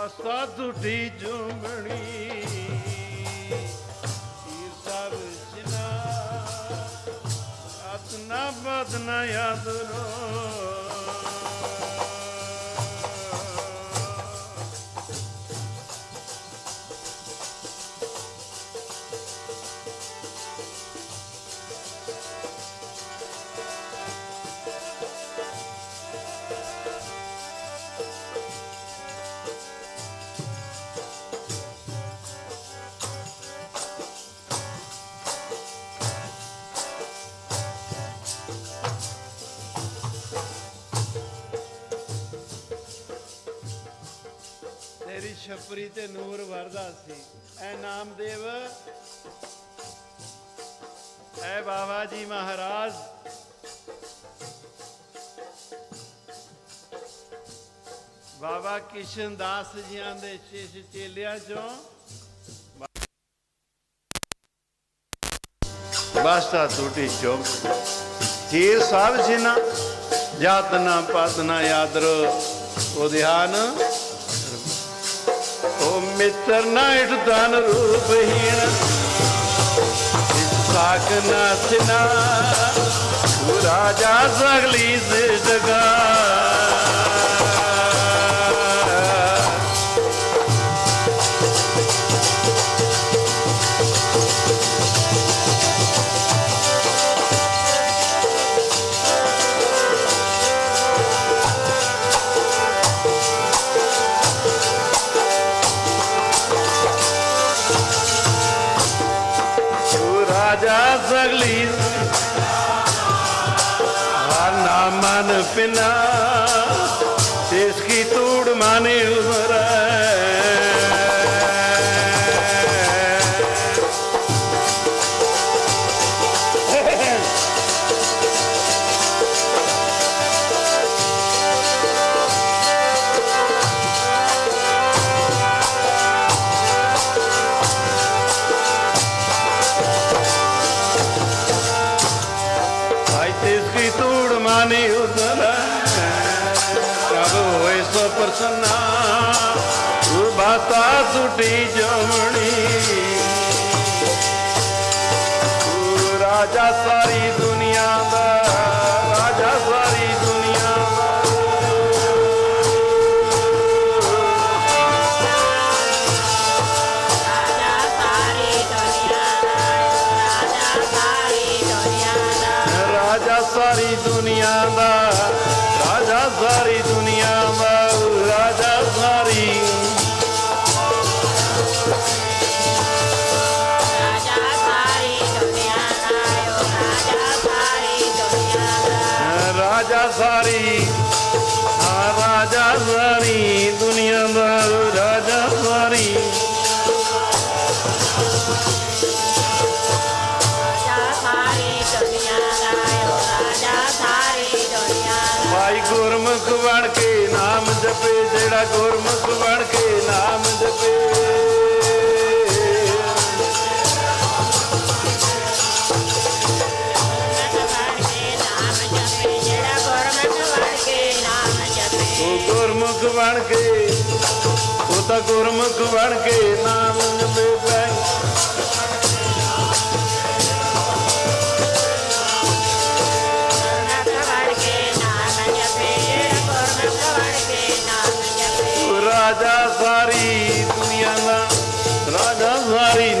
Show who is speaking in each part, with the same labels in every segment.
Speaker 1: ਵਾਸਤਾ ਟੁੱਟੀ ਜੁਮਣੀ ਈ ਸਭ ਜਿਨਾ ਅਤਨਾ ਬਦਨਾ ਯਾਦ ਰੋ। ਛਪਰੀ ਤੇ ਨੂਰ ਵਰਦਾ ਸੀ। ਐ ਨਾਮਦੇਵ। ਐ ਬਾਬਾ ਜੀ ਮਹਾਰਾਜ। ਬਾਬਾ ਕਿਸ਼ਨ ਦਾਸ ਜੀਆਂ ਦੇ ਸ਼ਿਸ਼ ਚੇਲਿਆਂ ਚੋਂ। ਬਾਸਤਾ ਟੂਟੀ ਚੋਂ ਚੀਰ ਸਭ ਜਿਨਾ ਜਾਤ ਨਾ ਪਤ ਨਾ ਯਾਦ ਰੋ ਉਹ ਧਿਆਨ ਮਿੱਤਰ ਨਾਇਟ ਤਨ ਰੂਪਹੀਣ ਸਾਕ ਨਾ ਸਿਨਾ। ਤੂੰ ਰਾਜਾ ਸਗਲੀ ਸੇ ਜਗਾ ਰਾਜਾ ਸਗਲੀ ਨਾ ਮਨ ਪਿਨਾ ਤਿਸ ਕੀ ਤੂੜ ਮਾਨੇ ਪ੍ਰਸੰਨਾ ਸੁਟੀ ਜਮਣੀ। ਰਾਜਾ ਸਾਰੀ ਦੁਨੀਆ ਦਾ। ਰਾਜਾ ਸਾਰੀ ਦੁਨੀਆ ਦਾ
Speaker 2: ਰਾਜਾ ਸਾਰੀ ਦਾ ਰਾਜਾ ਸਾਰੀ ਦੁਨੀਆ ਦਾ
Speaker 1: ਰਾਜਾ ਸਾਰੀ ਭਾਈ ਗੁਰਮੁਖ ਬਣ ਕੇ ਨਾਮ ਜਪੇ ਜਿਹੜਾ ਗੁਰਮੁਖ ਬਣ ਕੇ ਨਾਮ ਜਪੇ।
Speaker 2: ਗੁਰਮੁਖ ਬਣ ਕੇ
Speaker 1: ਉਹ ਤਾਂ ਗੁਰਮੁਖ ਬਣ ਕੇ ਨਾਮ ਜਪੇ ਬੈ ਰਾਜਾ ਸਾਰੀ ਦੁਨੀਆ ਦਾ, ਰਾਜਾ ਸਾਰੀ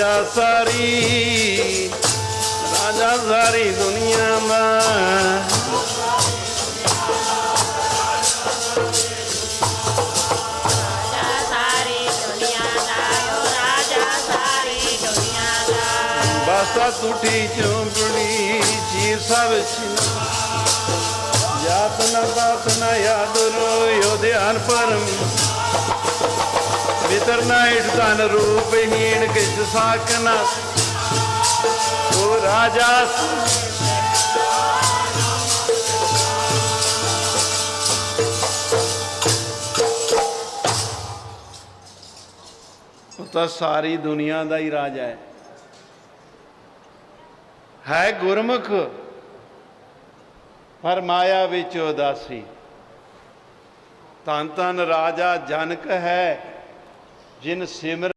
Speaker 1: ਰਾਜਾ ਸਾਰੀ
Speaker 2: ਰਾਜਾ ਸਾਰੀ ਦੁਨੀਆ ਦਾ ਰਾਜਾ ਸਾਰੀ
Speaker 1: ਚੁੰਬੜੀ, ਚੀਰ ਸਭ ਛਿਨਾ। ਯਾਤ ਨਾ ਬਾਤ ਯਾਦ ਰੋ ਯੋ ਧਿਆਨ ਪਰਮ। ਮਿਤਰ ਨਾ ਇਟ ਤਨ ਕਿਛ ਸਾਕਨਾ ਉਹ ਰਾਜਾ ਉਹ ਤਾਂ ਸਾਰੀ ਦੁਨੀਆ ਦਾ ਹੀ ਰਾਜਾ ਹੈ। ਹੈ ਗੁਰਮੁਖ, ਪਰ ਮਾਇਆ ਵਿੱਚ ਉਦਾਸੀ। ਧੰਨ ਧੰਨ ਰਾਜਾ ਜਨਕ ਹੈ। ਜਿਨ ਸਿਮਰ